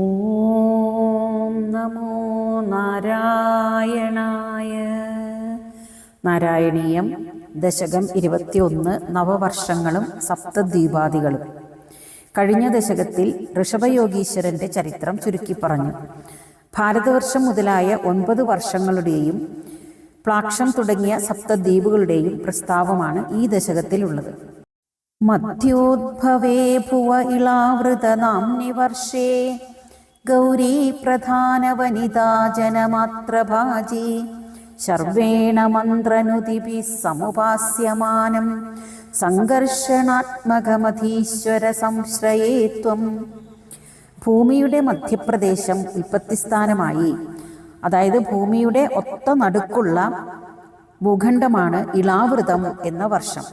ഓം നമോ നാരായണായ. നാരായണീയം ദശകം ഇരുപത്തിയൊന്ന് നവവർഷങ്ങളും സപ്തദ്വീപാദികളും. കഴിഞ്ഞ ദശകത്തിൽ ഋഷഭയോഗീശ്വരന്റെ ചരിത്രം ചുരുക്കി പറഞ്ഞു. ഭാരതവർഷം മുതലായ ഒൻപത് വർഷങ്ങളുടെയും പ്ലാക്ഷം തുടങ്ങിയ സപ്തദ്വീപുകളുടെയും പ്രസ്താവമാണ് ഈ ദശകത്തിലുള്ളത്. മധ്യോദ്ഭവേ ഭുവ നാം വർഷേ ഗൗരീ പ്രധാന വനിതാ ജനമാത്രഭാജി ശർവേണ മന്ത്രനുതിഭി സമുപാസ്യമാനം. സംഘർഷണാത്മകമധീശ്വര സംശ്രയേത്വം ഭൂമിയുടെ മധ്യപ്രദേശം ഉൽപ്പത്തിസ്ഥാനമായി. അതായത് ഭൂമിയുടെ ഒത്ത നടുക്കുള്ള ഭൂഖണ്ഡമാണ് ഇളാവൃതം എന്ന വർഷം.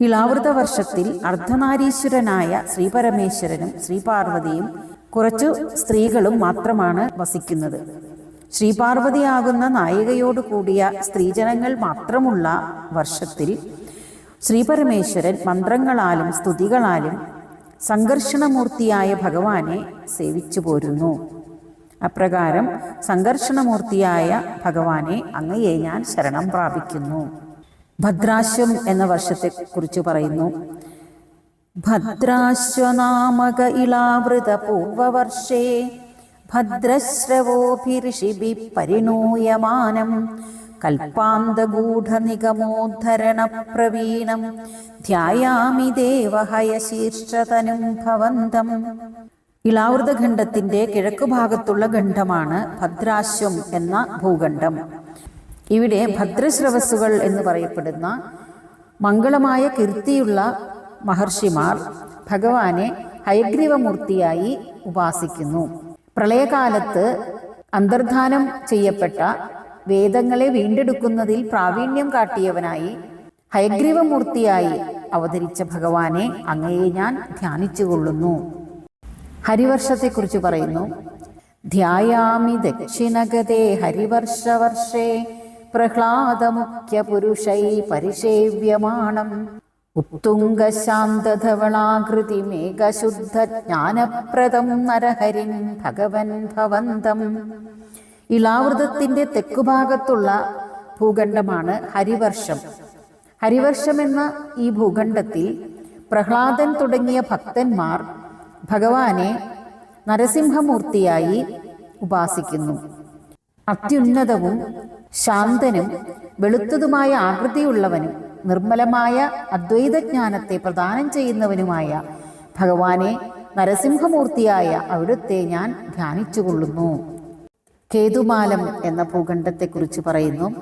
ഇളാവൃത വർഷത്തിൽ അർദ്ധനാരീശ്വരനായ ശ്രീപരമേശ്വരനും ശ്രീപാർവതിയും കുറച്ചു സ്ത്രീകളും മാത്രമാണ് വസിക്കുന്നത്. ശ്രീപാർവതിയാകുന്ന നായികയോട് കൂടിയ സ്ത്രീജനങ്ങൾ മാത്രമുള്ള വർഷത്തിൽ ശ്രീപരമേശ്വരൻ മന്ത്രങ്ങളാലും സ്തുതികളാലും സംഘർഷണമൂർത്തിയായ ഭഗവാനെ സേവിച്ചു പോരുന്നു. അപ്രകാരം സംഘർഷണമൂർത്തിയായ ഭഗവാനെ അങ്ങയെ ഞാൻ ശരണം പ്രാപിക്കുന്നു. ഭദ്രാശ്വം എന്ന വർഷത്തെ കുറിച്ച് പറയുന്നു. ഭദ്രാശ്വനാമക ഇളാവൃത പൂർവവർഷേ ഭദ്രശ്രവോഭിഋഷിഭി പരിണൂയമാനം കൽപ്പാന്തഗൂഢനിഗമോദ്ധരണപ്രവീണം ധ്യായാമി ദേവഹയശീർഷതനും ഭവന്തം. ഇളാവൃതഖണ്ഡത്തിന്റെ കിഴക്കുഭാഗത്തുള്ള ഖണ്ഡമാണ് ഭദ്രാശ്വം എന്ന ഭൂഖണ്ഡം. ഇവിടെ ഭദ്രശ്രവസ്സുകൾ എന്ന് പറയപ്പെടുന്ന മംഗളമായ കീർത്തിയുള്ള മഹർഷിമാർ ഭഗവാനെ ഹയഗ്രീവമൂർത്തിയായി ഉപാസിക്കുന്നു. പ്രളയകാലത്ത് അന്തർധാനം ചെയ്യപ്പെട്ട വേദങ്ങളെ വീണ്ടെടുക്കുന്നതിൽ പ്രാവീണ്യം കാട്ടിയവനായി ഹയഗ്രീവമൂർത്തിയായി അവതരിച്ച ഭഗവാനെ അങ്ങയെ ഞാൻ ധ്യാനിച്ചുകൊള്ളുന്നു. ഹരിവർഷത്തെക്കുറിച്ച് പറയുന്നു. ധ്യായാമി ദക്ഷിണഗതേ ഹരിവർഷവർഷേ പ്രഹ്ലാദമുഖ്യപുരുഷൈ പരിഷേവ്യമാണം. ഉത്തുംഗശാന്തധവളാകൃതി മേഘശുദ്ധ ജ്ഞാനപ്രദം നരഹരിൻ ഭഗവൻ ഭവന്തം. ഇളാവൃതത്തിന്റെ തെക്കുഭാഗത്തുള്ള ഭൂഖണ്ഡമാണ് ഹരിവർഷം. ഹരിവർഷം എന്ന ഈ ഭൂഖണ്ഡത്തിൽ പ്രഹ്ലാദൻ തുടങ്ങിയ ഭക്തന്മാർ ഭഗവാനെ നരസിംഹമൂർത്തിയായി ഉപാസിക്കുന്നു. അത്യുന്നതവും ശാന്തനും വെളുത്തതുമായ ആകൃതിയുള്ളവനും നിർമ്മലമായ അദ്വൈതജ്ഞാനത്തെ പ്രദാനം ചെയ്യുന്നവനുമായ ഭഗവാനെ നരസിംഹമൂർത്തിയായ അവിടുത്തെ ഞാൻ ധ്യാനിച്ചുകൊള്ളുന്നു. കേതുമാലം എന്ന ഭൂഖണ്ഡത്തെക്കുറിച്ച് പറയുന്നു.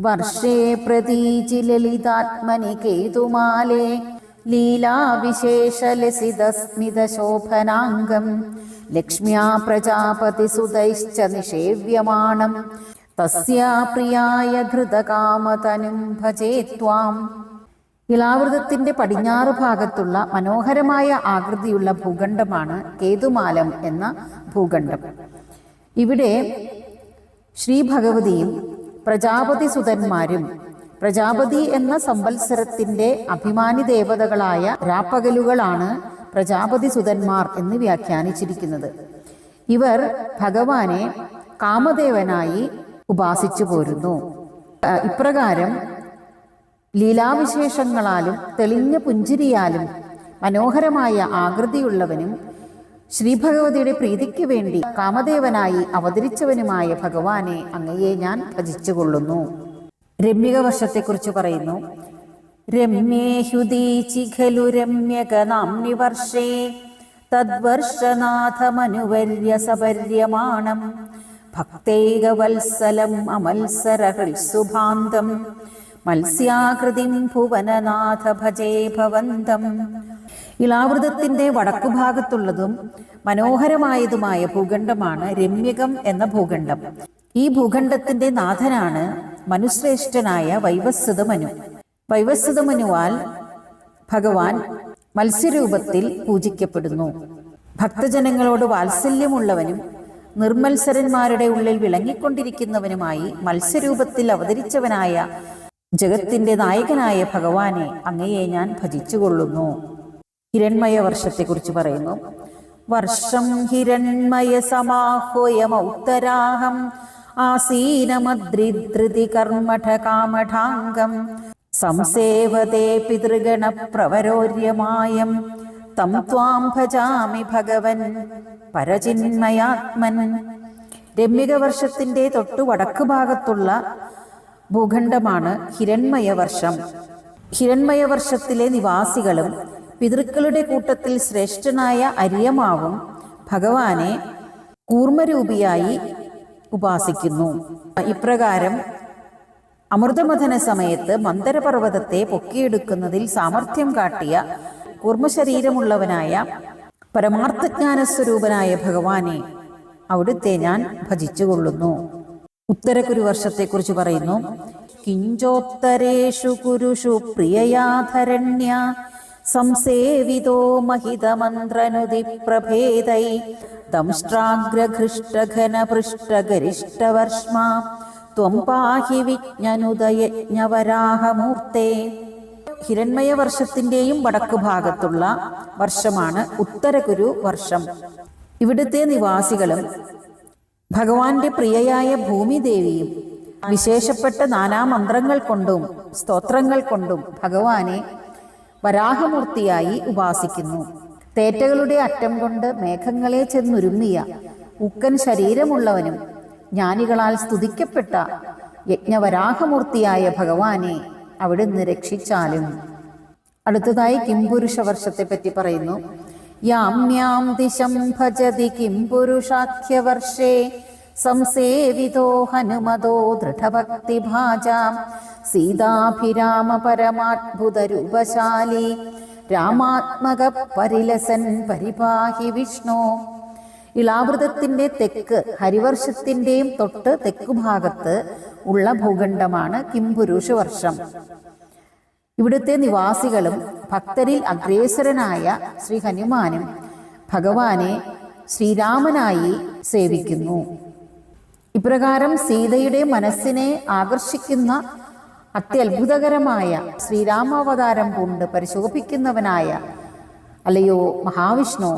വർഷേ പ്രതീചി ലളിതാത്മനി കേതുമാലേ ലീലാവിശേഷലസിതസ്മിതശോഭനാംഗം ലക്ഷ്മ്യാ പ്രജാപതി പ്രജാപതിസുതൈശ്ച നിഷേവ്യമാണം തസ്യാ പ്രിയായ ഘൃതകാമതനും ഭജേ ത്വാം. ഇളാവൃതത്തിന്റെ പടിഞ്ഞാറ് ഭാഗത്തുള്ള മനോഹരമായ ആകൃതിയുള്ള ഭൂഖണ്ഡമാണ് കേതുമാലം എന്ന ഭൂഖണ്ഡം. ഇവിടെ ശ്രീ ഭഗവതിയും പ്രജാപതി സുതന്മാരും പ്രജാപതി എന്ന സംവത്സരത്തിന്റെ അഭിമാനി ദേവതകളായ രാപ്പകലുകളാണ് പ്രജാപതി സുതന്മാർ എന്ന് വ്യാഖ്യാനിച്ചിരിക്കുന്നത്. ഇവർ ഭഗവാനെ കാമദേവനായി ഉപാസിച്ചു പോരുന്നു. ഇപ്രകാരം ലീലാവിശേഷങ്ങളാലും തെളിഞ്ഞ പുഞ്ചിരിയാലും മനോഹരമായ ആകൃതിയുള്ളവനും ശ്രീഭഗവതിയുടെ പ്രീതിക്ക് വേണ്ടി കാമദേവനായി അവതരിച്ചവനുമായ ഭഗവാനെ അങ്ങയെ ഞാൻ ഭജിച്ചുകൊള്ളുന്നു. രമ്യക വർഷത്തെക്കുറിച്ച് പറയുന്നു. രമ്യേഹുദീചിഖലു രമ്യകനാംനി വർഷേ തദ്വർഷനാഥമനുവര്യ സപര്യമാണം ഭക്തൈകവത്സലം അമത്സരഹൃത്സുഭാന്തം. മത്സ്യാകൃതിം ഭുവനനാഥ ഭജേ ഭവന്തം. ഇളാവൃതത്തിന്റെ വടക്കുഭാഗത്തുള്ളതും മനോഹരമായതുമായ ഭൂഖണ്ഡമാണ് രമ്യകം എന്ന ഭൂഖണ്ഡം. ഈ ഭൂഖണ്ഡത്തിന്റെ നാഥനാണ് മനുശ്രേഷ്ഠനായ വൈവസ്വത മനു. വൈവസ്വത മനുവാൽ ഭഗവാൻ മത്സ്യരൂപത്തിൽ പൂജിക്കപ്പെടുന്നു. ഭക്തജനങ്ങളോട് വാത്സല്യമുള്ളവനും നിർമ്മത്സരന്മാരുടെ ഉള്ളിൽ വിളങ്ങിക്കൊണ്ടിരിക്കുന്നവനുമായി മത്സ്യരൂപത്തിൽ അവതരിച്ചവനായ ജഗത്തിന്റെ നായകനായ ഭഗവാനെ അങ്ങയെ ഞാൻ ഭജിച്ചുകൊള്ളുന്നു. ഹിരൺമയ വർഷത്തെക്കുറിച്ച് പറയുന്നു. വർഷം ഹിരൺമയ സമാഹോയമൗത്തരാഹം ആസീനമദ്രിധൃതി കർമ്മഠ കാമഠാംഗം സംസേവതേ പിതൃഗണപ്രവരോര്യമായം. തം ത്വാം ഭജാമി ഭഗവൻ പരചിന്മയാത്മൻ. രമ്യക വർഷത്തിന്റെ തൊട്ടു വടക്ക് ഭാഗത്തുള്ള ഭൂഖണ്ഡമാണ് ഹിരൺമയ വർഷം. ഹിരൺമയ വർഷത്തിലെ നിവാസികളും പിതൃക്കളുടെ കൂട്ടത്തിൽ ശ്രേഷ്ഠനായ അരിയമാവും ഭഗവാനെ കൂർമ്മരൂപിയായി ഉപാസിക്കുന്നു. ഇപ്രകാരം അമൃതമഥന സമയത്ത് മന്ദരപർവതത്തെ പൊക്കിയെടുക്കുന്നതിൽ സാമർഥ്യം കാട്ടിയ കൂർമ്മശരീരമുള്ളവനായ പരമാർത്ഥജ്ഞാന സ്വരൂപനായ ഭഗവാനെ അവിടുത്തെ ഞാൻ ഭജിച്ചുകൊള്ളുന്നു. ഉത്തരകുരു വർഷത്തെക്കുറിച്ച് പറയുന്നു കിഞ്ചോത്തരേഷു കുരുഷു പ്രിയയാധരണ്യ സംസേവിതോ മഹിതമന്ത്രനുതി പ്രഭേദൈ ദംഷ്ട്രാഗ്രഘൃഷ്ടഘന പൃഷ്ടഗരിഷ്ടവർഷ്മാ ത്വം പാഹി വിജ്ഞനുദയജ്ഞവരാഹമൂർത്തേ ഹിരൺമയ വർഷത്തിന്റെയും വടക്കു ഭാഗത്തുള്ള വർഷമാണ് ഉത്തരകുരു വർഷം. ഇവിടുത്തെ നിവാസികളും ഭഗവാന്റെ പ്രിയയായ ഭൂമിദേവിയും വിശേഷപ്പെട്ട നാനാമന്ത്രങ്ങൾ കൊണ്ടും സ്തോത്രങ്ങൾ കൊണ്ടും ഭഗവാനെ വരാഹമൂർത്തിയായി ഉപാസിക്കുന്നു. തേറ്റകളുടെ അറ്റം കൊണ്ട് മേഘങ്ങളെ ചെന്നുരുമ്മിയ ഉക്കൻ ശരീരമുള്ളവനും ജ്ഞാനികളാൽ സ്തുതിക്കപ്പെട്ട യജ്ഞവരാഹമൂർത്തിയായ ഭഗവാനെ അവിടുന്ന് രക്ഷിച്ചാലും. അടുത്തതായി കിംപുരുഷ വർഷത്തെ പറ്റി പറയുന്നു യാമ്യാം ദിശം ഭജതി കിംപുരുഷാഖ്യവർഷേ. സംസേവിതോ ഹനുമതോ ദൃഢഭക്തിഭാജാം. സീതാഭിരാമ പരമാത്ഭുതരൂപശാലി രാമാത്മക പരിലസൻ പരിപാഹി വിഷ്ണു. ഇളാവൃതത്തിന്റെ തെക്ക് ഹരിവർഷത്തിന്റെയും തൊട്ട് തെക്കുഭാഗത്ത് ഉള്ള ഭൂഖണ്ഡമാണ് കിംപുരുഷ വർഷം. ഇവിടുത്തെ നിവാസികളും ഭക്തരിൽ അഗ്രേസരനായ ശ്രീ ഹനുമാനും ഭഗവാനെ ശ്രീരാമനായി സേവിക്കുന്നു. ഇപ്രകാരം സീതയുടെ മനസ്സിനെ ആകർഷിക്കുന്ന അത്യത്ഭുതകരമായ ശ്രീരാമാവതാരം കൊണ്ട് പരിശോഭിക്കുന്നവനായ അല്ലയോ മഹാവിഷ്ണു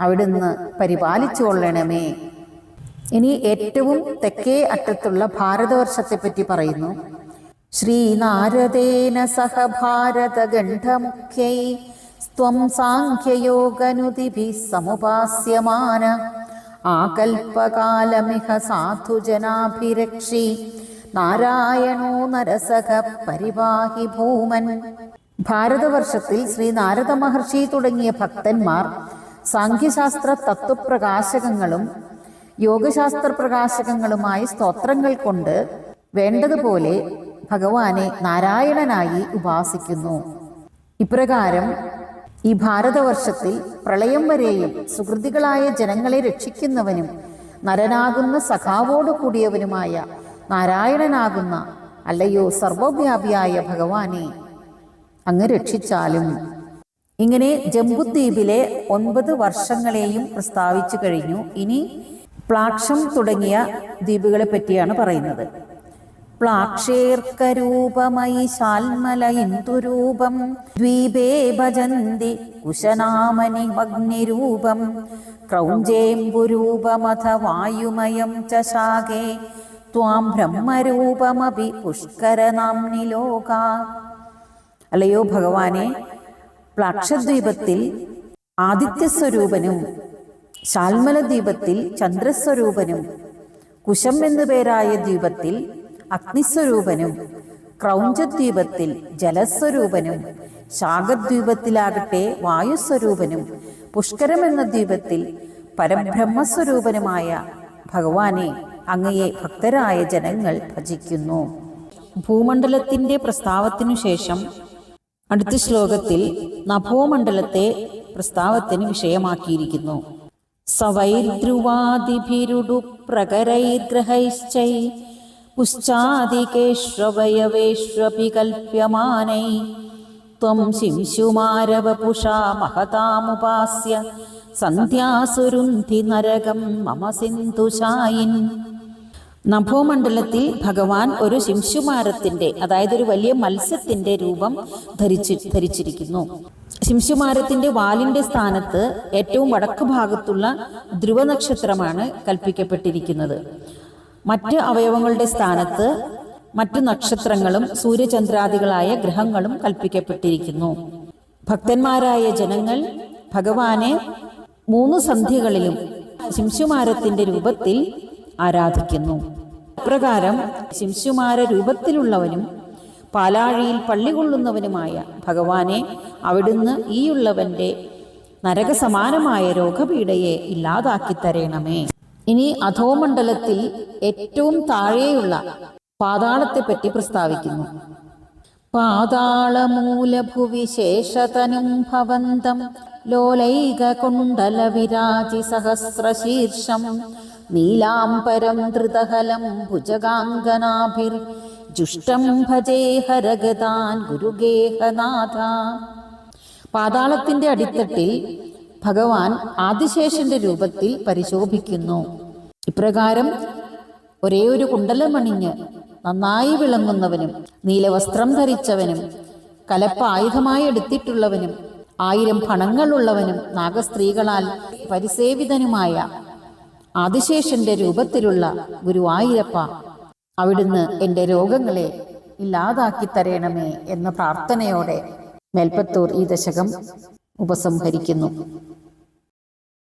അവിടുന്ന് പരിപാലിച്ചു കൊള്ളണമേ ഇനി ഏറ്റവും തെക്കേ അറ്റത്തുള്ള ഭാരതവർഷത്തെ പറ്റി പറയുന്നു ശ്രീനാരദേന സഹ ഭാരതഗണ്ഠമുഖ്യൈ സ്ത്വം സാഖ്യയോഗനുതിഭിः സമുപാസ്യമാന. ആകൽപകാലമിഹ സാധുജനാഭിരക്ഷി നാരായണോ നരസഹ പരിവാഹി ഭൂമൻ. ഭാരതവർഷത്തിൽ ശ്രീ നാരദ മഹർഷി തുടങ്ങിയ ഭക്തന്മാർ സാഖ്യശാസ്ത്ര തത്വപ്രകാശകങ്ങളും യോഗശാസ്ത്ര പ്രകാശകങ്ങളുമായി സ്തോത്രങ്ങൾ കൊണ്ട് വേണ്ടതുപോലെ ഭഗവാനെ നാരായണനായി ഉപാസിക്കുന്നു. ഇപ്രകാരം ഈ ഭാരതവർഷത്തിൽ പ്രളയം വരെയും സുഹൃതികളായ ജനങ്ങളെ രക്ഷിക്കുന്നവനും നരനാകുന്ന സഖാവോട് കൂടിയവനുമായ നാരായണനാകുന്ന അല്ലയോ സർവവ്യാപിയായ ഭഗവാനെ അങ്ങ് രക്ഷിച്ചാലും. ഇങ്ങനെ ജംബുദ്വീപിലെ ഒൻപത് വർഷങ്ങളെയും പ്രസ്താവിച്ചു കഴിഞ്ഞു. ഇനി പ്ലാക്ഷം തുടങ്ങിയ ദ്വീപുകളെ പറ്റിയാണ് പറയുന്നത്. പ്ലാക്ഷേർക്കരൂപമയി ശാൽമലയിന്ദുരൂപം ദ്വീപേ ഭജന്തി കുശനാമനി അഗ്നിരൂപം ക്രൗഞ്ചേംബുരൂപമഥ വായുമയം ച ത്വാം ബ്രഹ്മരൂപമപി പുഷ്കരനാംനി ലോക. അല്ലയോ ഭഗവാനെ പ്ലാക്ഷദ്വീപത്തിൽ ആദിത്യസ്വരൂപനും ശാൽമല ദ്വീപത്തിൽ ചന്ദ്രസ്വരൂപനും കുശം എന്നു പേരായ ദ്വീപത്തിൽ അഗ്നിസ്വരൂപനും ക്രൗഞ്ചദ്വീപത്തിൽ ജലസ്വരൂപനും ശാഖദ്വീപത്തിലാകട്ടെ വായുസ്വരൂപനും പുഷ്കരം എന്ന ദ്വീപത്തിൽ പരബ്രഹ്മസ്വരൂപനുമായ ഭഗവാനെ അങ്ങയെ ഭക്തരായ ജനങ്ങൾ ഭജിക്കുന്നു. ഭൂമണ്ഡലത്തിന്റെ പ്രസ്താവത്തിനു ശേഷം അടുത്ത ശ്ലോകത്തിൽ നഭോമണ്ഡലത്തെ പ്രസ്താവത്തിന് വിഷയമാക്കിയിരിക്കുന്നു. പുശ്ചാദികേഷ്വയവേഷ്വപി കൽപ്യമാനൈ ത്വം ശിംശുമാരവപുഷാ മഹതാമുപാസ്യ. സന്ധ്യാസുരുന്ധി നരകം മമ സിന്ധുശായിൻ. നഭോമണ്ഡലത്തിൽ ഭഗവാൻ ഒരു ശിംശുമാരത്തിന്റെ അതായത് ഒരു വലിയ മത്സ്യത്തിന്റെ രൂപം ധരിച്ചു ധരിച്ചിരിക്കുന്നു. ശിംശുമാരത്തിന്റെ വാലിന്റെ സ്ഥാനത്ത് ഏറ്റവും വടക്ക് ഭാഗത്തുള്ള ധ്രുവ നക്ഷത്രമാണ് കൽപ്പിക്കപ്പെട്ടിരിക്കുന്നത്. മറ്റ് അവയവങ്ങളുടെ സ്ഥാനത്ത് മറ്റു നക്ഷത്രങ്ങളും സൂര്യചന്ദ്രാദികളായ ഗ്രഹങ്ങളും കൽപ്പിക്കപ്പെട്ടിരിക്കുന്നു. ഭക്തന്മാരായ ജനങ്ങൾ ഭഗവാനെ മൂന്ന് സന്ധ്യകളിലും ശിംശുമാരത്തിന്റെ രൂപത്തിൽ ആരാധിക്കുന്നു. പ്രകാരം ശിംശുമാര രൂപത്തിലുള്ളവനും പാലാഴിയിൽ പള്ളി കൊള്ളുന്നവനുമായ ഭഗവാനെ അവിടുന്ന് ഈയുള്ളവന്റെ നരകസമാനമായ രോഗപീഠയെ ഇല്ലാതാക്കി തരേണമേ. ഇനി അധോമണ്ഡലത്തിൽ ഏറ്റവും താഴെയുള്ള പാതാളത്തെപ്പറ്റി പ്രസ്താവിക്കുന്നു. പാതാളമൂലഭുവിശേഷതനും ഭവന്തം ലോലൈക കുണ്ടല വിരാജി സഹസ്രശീർഷം നീലാംബരം ധൃതഹലം ഭുജഗാംഗനാഭിർ. ജുഷ്ടം ഭജേ ഹരഗതാൻ ഗുരുഗേഹനാഥ. പാതാളത്തിന്റെ അടിത്തട്ടിൽ ഭഗവാൻ ആദിശേഷന്റെ രൂപത്തിൽ പരിശോഭിക്കുന്നു. ഇപ്രകാരം ഒരേ ഒരു കുണ്ടലമണിഞ്ഞ് നന്നായി വിളങ്ങുന്നവനും നീലവസ്ത്രം ധരിച്ചവനും കലപ്പ ആയുധമായി എടുത്തിട്ടുള്ളവനും ആയിരം ഫണങ്ങളുള്ളവനും നാഗസ്ത്രീകളാൽ പരിസേവിതനുമായ ആദിശേഷന്റെ രൂപത്തിലുള്ള ഗുരുവായൂരപ്പ അവിടുന്ന് എന്റെ രോഗങ്ങളെ ഇല്ലാതാക്കി തരണമേ എന്ന പ്രാർത്ഥനയോടെ മേൽപ്പത്തൂർ ഈ ദശകം ഉപസംഹരിക്കുന്നു.